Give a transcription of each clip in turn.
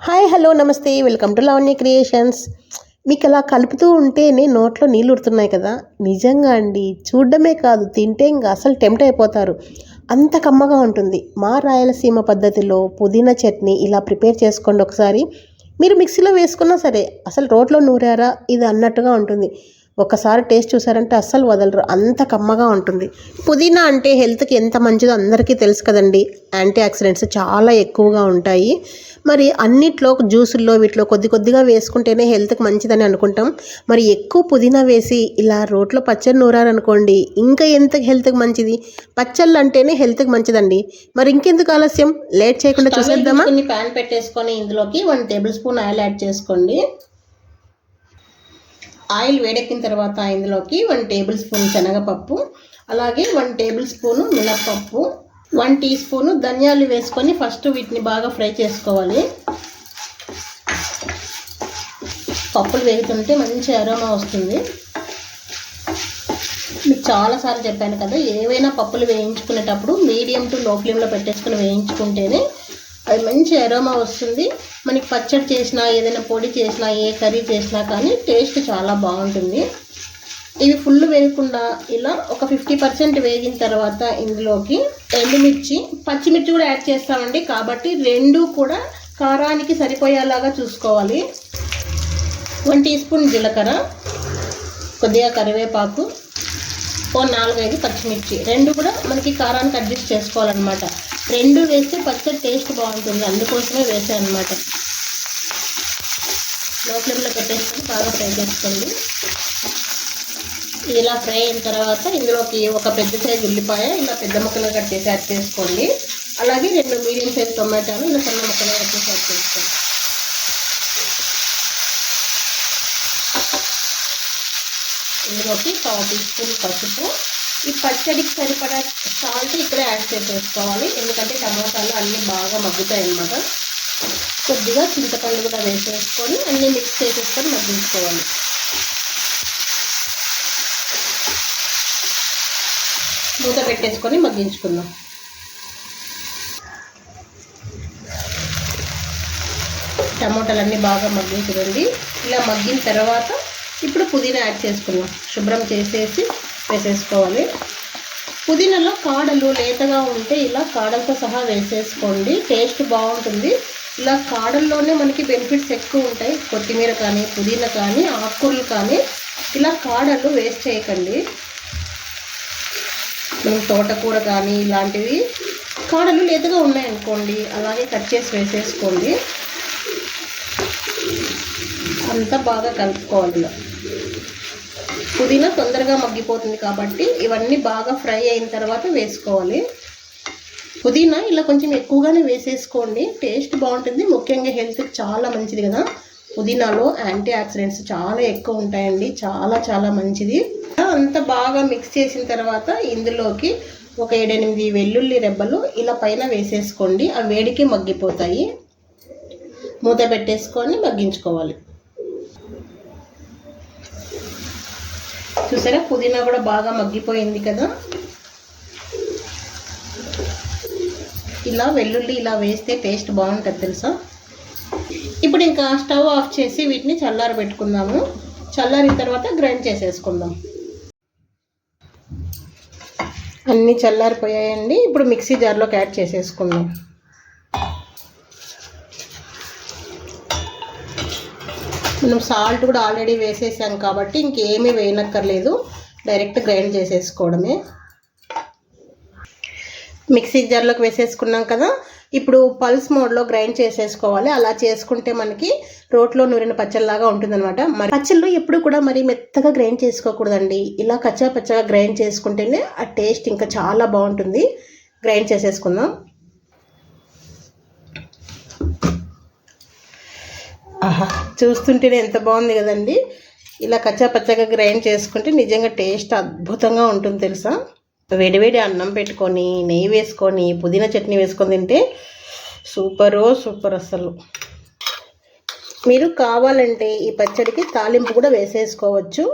Hi hello namaste. Welcome to Lavanya creations. మీకు అలా కలుపుతూ ఉంటేనే నోట్లో నీళ్ళు ఉడుతున్నాయి కదా? నిజంగా అండి. చూడడమే కాదు తింటే ఇంకా అసలు టెంప్ట్ అయిపోతారు. అంత కమ్మగా ఉంటుంది. మా రాయలసీమ పద్ధతిలో పుదీనా చట్నీ ఇలా ప్రిపేర్ చేసుకోండి ఒకసారి. మీరు మిక్సీలో వేసుకున్నా సరే అసలు రోట్లో నూరారా? ఇది అన్నట్టుగా ఉంటుంది. ఒకసారి టేస్ట్ చూసారంటే అస్సలు వదలరు. అంత కమ్మగా ఉంటుంది. పుదీనా అంటే హెల్త్కి ఎంత మంచిదో అందరికీ తెలుసు కదండి. యాంటీ ఆక్సిడెంట్స్ చాలా ఎక్కువగా ఉంటాయి. మరి అన్నిట్లో జ్యూసుల్లో వీటిలో కొద్ది కొద్దిగా వేసుకుంటేనే హెల్త్కి మంచిదని అనుకుంటాం. మరి ఎక్కువ పుదీనా వేసి ఇలా రోట్లో పచ్చడి నూరారనుకోండి ఇంకా ఎంత హెల్త్కి మంచిది? పచ్చళ్ళు అంటేనే హెల్త్కి మంచిదండి. మరి ఇంకెందుకు ఆలస్యం? లేట్ చేయకుండా చూసేద్దామా? ప్యాన్ పెట్టేసుకొని ఇందులోకి one tablespoon oil add చేసుకోండి. ఆయిల్ వేడెక్కిన తర్వాత ఇందులోకి వన్ టేబుల్ స్పూన్ శనగపప్పు అలాగే వన్ టేబుల్ స్పూను మినప్పప్పు వన్ టీ స్పూను ధనియాలు వేసుకొని ఫస్ట్ వీటిని బాగా ఫ్రై చేసుకోవాలి. పప్పులు వేగుతుంటే మంచి అరోమా వస్తుంది. మీకు చాలాసార్లు చెప్పాను కదా ఏవైనా పప్పులు వేయించుకునేటప్పుడు మీడియం టు లో ఫ్లేమ్లో పెట్టేసుకుని వేయించుకుంటేనే అది మంచి అరోమా వస్తుంది. మనకి పచ్చడి చేసినా ఏదైనా పొడి చేసినా ఏ కర్రీ చేసినా కానీ టేస్ట్ చాలా బాగుంటుంది. ఇవి ఫుల్ వేయకుండా ఇలా ఒక ఫిఫ్టీ పర్సెంట్ వేగిన తర్వాత ఇందులోకి ఎండుమిర్చి పచ్చిమిర్చి కూడా యాడ్ చేస్తామండి. కాబట్టి రెండు కూడా కారానికి సరిపోయేలాగా చూసుకోవాలి. వన్ టీ స్పూన్ జీలకర్ర కొద్దిగా కరివేపాకు ఓ నాలుగైదు పచ్చిమిర్చి. రెండు కూడా మనకి కారానికి అడ్జస్ట్ చేసుకోవాలన్నమాట. రెండు వేస్తే పచ్చడి టేస్ట్ బాగుంటుంది. అందుకోసమే వేసాను అనమాట లో ఫ్లేమ్లో పెట్టేసుకొని బాగా ఫ్రై చేసుకోండి. ఇలా ఫ్రై అయిన తర్వాత ఇందులోకి ఒక పెద్ద సైజు ఉల్లిపాయ ఇలా పెద్ద ముక్కలు కట్ చేసి యాడ్ చేసుకోండి. అలాగే రెండు మీడియం సైజ్ టొమాటోలు ఇలా సన్న ముక్కలు కట్ చేసి యాడ్ చేసుకోండి. ఇందులోకి పావు టీ స్పూన్ పసుపు. ఈ పచ్చడికి సరిపడా సాల్ట్ ఇక్కడ యాడ్ చేసేసుకోవాలి. ఎందుకంటే టమాటాలు అన్నీ బాగా మగ్గుతాయి అన్నమాట. కొద్దిగా చింతపండు కూడా వేసేసుకొని అన్నీ మిక్స్ చేసేసుకొని మగ్గించుకోవాలి. మూత పెట్టేసుకొని మగ్గించుకుందాం. టమోటాలు అన్నీ బాగా మగ్గించుకోండి ఇలా మగ్గిన తర్వాత ఇప్పుడు పుదీనా యాడ్ చేసుకుందాం. శుభ్రం చేసేసి వేసేసుకోవాలి. పుదీనాలో కాడలు లేతగా ఉంటే ఇలా కాడలతో సహా వేసేసుకోండి. టేస్ట్ బాగుంటుంది. ఇలా కాడల్లోనే మనకి బెనిఫిట్స్ ఎక్కువ ఉంటాయి. కొత్తిమీర కానీ పుదీనా కానీ ఆకుకూరలు కానీ ఇలా కాడలు వేస్ట్ చేయకండి. మనం తోటకూర కానీ ఇలాంటివి కాడలు లేతగా ఉన్నాయనుకోండి అలాగే కట్ చేసి వేసేసుకోండి. అంతా బాగా కలుపుకోవాలి ఇలా. పుదీనా తొందరగా మగ్గిపోతుంది కాబట్టి ఇవన్నీ బాగా ఫ్రై అయిన తర్వాత వేసుకోవాలి. పుదీనా ఇలా కొంచెం ఎక్కువగానే వేసేసుకోండి. టేస్ట్ బాగుంటుంది. ముఖ్యంగా హెల్త్కి చాలా మంచిది కదా. పుదీనాలో యాంటీ ఆక్సిడెంట్స్ చాలా ఎక్కువ ఉంటాయండి. చాలా చాలా మంచిది. అంత బాగా మిక్స్ చేసిన తర్వాత ఇందులోకి ఒక ఏడెనిమిది వెల్లుల్లి రెబ్బలు ఇలా పైన వేసేసుకోండి. ఆ వేడికి మగ్గిపోతాయి. మూత పెట్టేసుకొని మగ్గించుకోవాలి. చూసారా? పుదీనా కూడా బాగా మగ్గిపోయింది కదా. ఇలా వెల్లుల్లి ఇలా వేస్తే టేస్ట్ బాగుంటుంది తెలుసా? ఇప్పుడు ఇంకా స్టవ్ ఆఫ్ చేసి వీటిని చల్లారి పెట్టుకుందాము. చల్లారిన తర్వాత గ్రైండ్ చేసేసుకుందాం. అన్నీ చల్లారిపోయాయండి. ఇప్పుడు మిక్సీ జార్లోకి యాడ్ చేసేసుకుందాం. మనం సాల్ట్ కూడా ఆల్రెడీ వేసేసాం కాబట్టి ఇంకేమీ వేయనక్కర్లేదు. డైరెక్ట్ గ్రైండ్ చేసేసుకోవడమే. మిక్సీ జార్లోకి వేసేసుకున్నాం కదా. ఇప్పుడు పల్స్ మోడ్లో గ్రైండ్ చేసేసుకోవాలి. అలా చేసుకుంటే మనకి రోట్లో నూరిన పచ్చళ్ళలాగా ఉంటుందన్నమాట. మరి పచ్చళ్ళు ఎప్పుడు కూడా మరి మెత్తగా గ్రైండ్ చేసుకోకూడదండి. ఇలా కచ్చా పచ్చగా గ్రైండ్ చేసుకుంటేనే ఆ టేస్ట్ ఇంకా చాలా బాగుంటుంది. గ్రైండ్ చేసేసుకుందాం. ఆహా చూస్తుంటేనే ఎంత బాగుంది కదండి. ఇలా కచ్చా పచ్చగా గ్రైండ్ చేసుకుంటే నిజంగా టేస్ట్ అద్భుతంగా ఉంటుంది తెలుసా? వేడివేడి అన్నం పెట్టుకొని నెయ్యి వేసుకొని పుదీనా చట్నీ వేసుకొని తింటే సూపరో సూపర్ అసలు. మీరు కావాలంటే ఈ పచ్చడికి తాలింపు కూడా వేసేసుకోవచ్చు.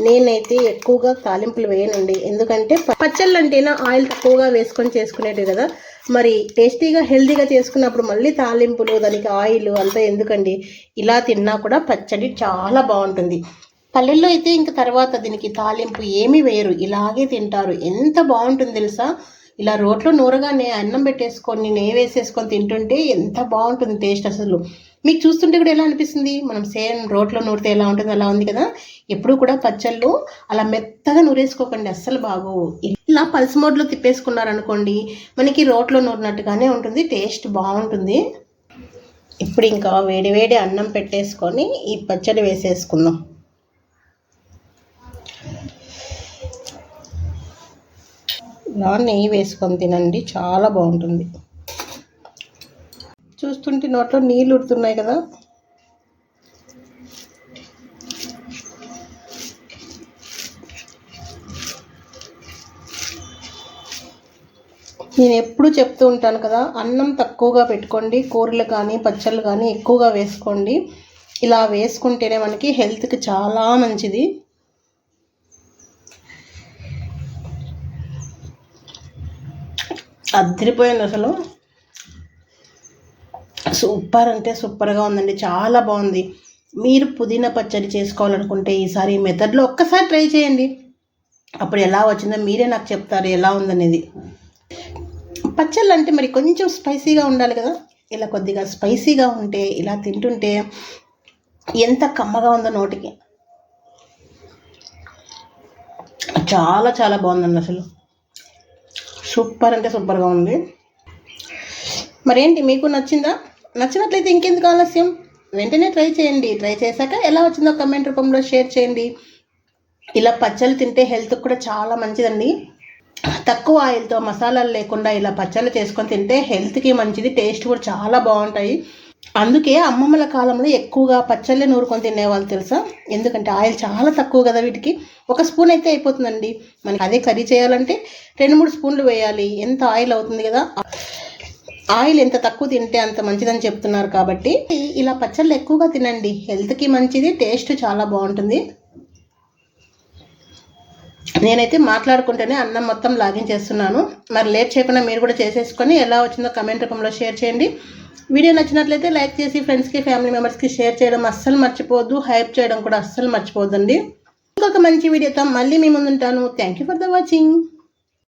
నేనైతే ఎక్కువగా తాలింపులు వేయనండి. ఎందుకంటే పచ్చళ్ళు అంటేనా ఆయిల్ తక్కువగా వేసుకొని చేసుకునేటివి కదా. మరి టేస్టీగా హెల్తీగా చేసుకున్నప్పుడు మళ్ళీ తాలింపులు దానికి ఆయిల్ అంతా ఎందుకండి? ఇలా తిన్నా కూడా పచ్చడి చాలా బాగుంటుంది. పల్లెల్లో అయితే ఇంక తర్వాత దీనికి తాలింపు ఏమీ వేయరు. ఇలాగే తింటారు. ఎంత బాగుంటుంది తెలుసా? ఇలా రోట్లో నూరగానే అన్నం పెట్టేసుకొని నెయ్యి వేసేసుకొని తింటుంటే ఎంత బాగుంటుంది టేస్ట్ అసలు. మీకు చూస్తుంటే కూడా ఎలా అనిపిస్తుంది? మనం సేమ్ రోట్లో నూరితే ఎలా ఉంటుంది అలా ఉంది కదా? ఎప్పుడు కూడా పచ్చళ్ళు అలా మెత్తగా నూరేసుకోకండి. అస్సలు బాగోవు. ఇలా పల్స్ మోడ్లో తిప్పేసుకున్నారనుకోండి మనకి రోట్లో నూరినట్టుగానే ఉంటుంది టేస్ట్ బాగుంటుంది. ఇప్పుడు ఇంకా వేడి వేడి అన్నం పెట్టేసుకొని ఈ పచ్చడి వేసేసుకుందాం. ఇలా నెయ్యి వేసుకొని తినండి చాలా బాగుంటుంది. చూస్తుంటే నోట్లో నీళ్ళు ఉడుతున్నాయి కదా. నేను ఎప్పుడు చెప్తూ ఉంటాను కదా అన్నం తక్కువగా పెట్టుకోండి కూరలు కానీ పచ్చళ్ళు కానీ ఎక్కువగా వేసుకోండి. ఇలా వేసుకుంటేనే మనకి హెల్త్కి చాలా మంచిది. అద్దరిపోయింది అసలు. సూపర్ అంటే సూపర్గా ఉందండి చాలా బాగుంది. మీరు పుదీనా పచ్చడి చేసుకోవాలనుకుంటే ఈసారి ఈ మెథడ్లో ఒక్కసారి ట్రై చేయండి. అప్పుడు ఎలా వచ్చిందో మీరే నాకు చెప్తారు ఎలా ఉందనేది. పచ్చళ్ళు అంటే మరి కొంచెం స్పైసీగా ఉండాలి కదా? ఇలా కొద్దిగా స్పైసీగా ఉంటే ఇలా తింటుంటే ఎంత కమ్మగా ఉందో నోటికి. చాలా చాలా బాగుందండి అసలు. సూపర్ అంటే సూపర్గా ఉంది. మరేంటి మీకు నచ్చిందా? నచ్చినట్లయితే ఇంకెందుకు ఆలస్యం? వెంటనే ట్రై చేయండి. ట్రై చేశాక ఎలా వచ్చిందో కమెంట్ రూపంలో షేర్ చేయండి. ఇలా పచ్చళ్ళు తింటే హెల్త్కి కూడా చాలా మంచిదండి. తక్కువ ఆయిల్తో మసాలాలు లేకుండా ఇలా పచ్చళ్ళు చేసుకొని తింటే హెల్త్కి మంచిది టేస్ట్ కూడా చాలా బాగుంటాయి. అందుకే అమ్మమ్మల కాలంలో ఎక్కువగా పచ్చళ్ళే నూరుకొని తినేవాళ్ళు తెలుసా? ఎందుకంటే ఆయిల్ చాలా తక్కువ కదా వీటికి. ఒక స్పూన్ అయితే అయిపోతుందండి. మనకి అదే కర్రీ చేయాలంటే రెండు మూడు స్పూన్లు వేయాలి. ఎంత ఆయిల్ అవుతుంది కదా? ఆయిల్ ఎంత తక్కువ తింటే అంత మంచిదని చెప్తున్నారు కాబట్టి ఇలా పచ్చళ్ళు ఎక్కువగా తినండి. హెల్త్కి మంచిది టేస్ట్ చాలా బాగుంటుంది. నేనైతే మాట్లాడుకుంటేనే అన్నం మొత్తం లాగిన్ చేస్తున్నాను. మరి లేట్ చేయకుండా మీరు కూడా చేసేసుకొని ఎలా వచ్చిందో కమెంట్ రూపంలో షేర్ చేయండి. వీడియో నచ్చినట్లయితే లైక్ చేసి ఫ్రెండ్స్కి ఫ్యామిలీ మెంబర్స్కి షేర్ చేయడం అస్సలు మర్చిపోవద్దు. హైప్ చేయడం కూడా అస్సలు మర్చిపోద్దండి ఇంకొక మంచి వీడియోతో మళ్ళీ మీ ముందుంటాను. Thank you for the watching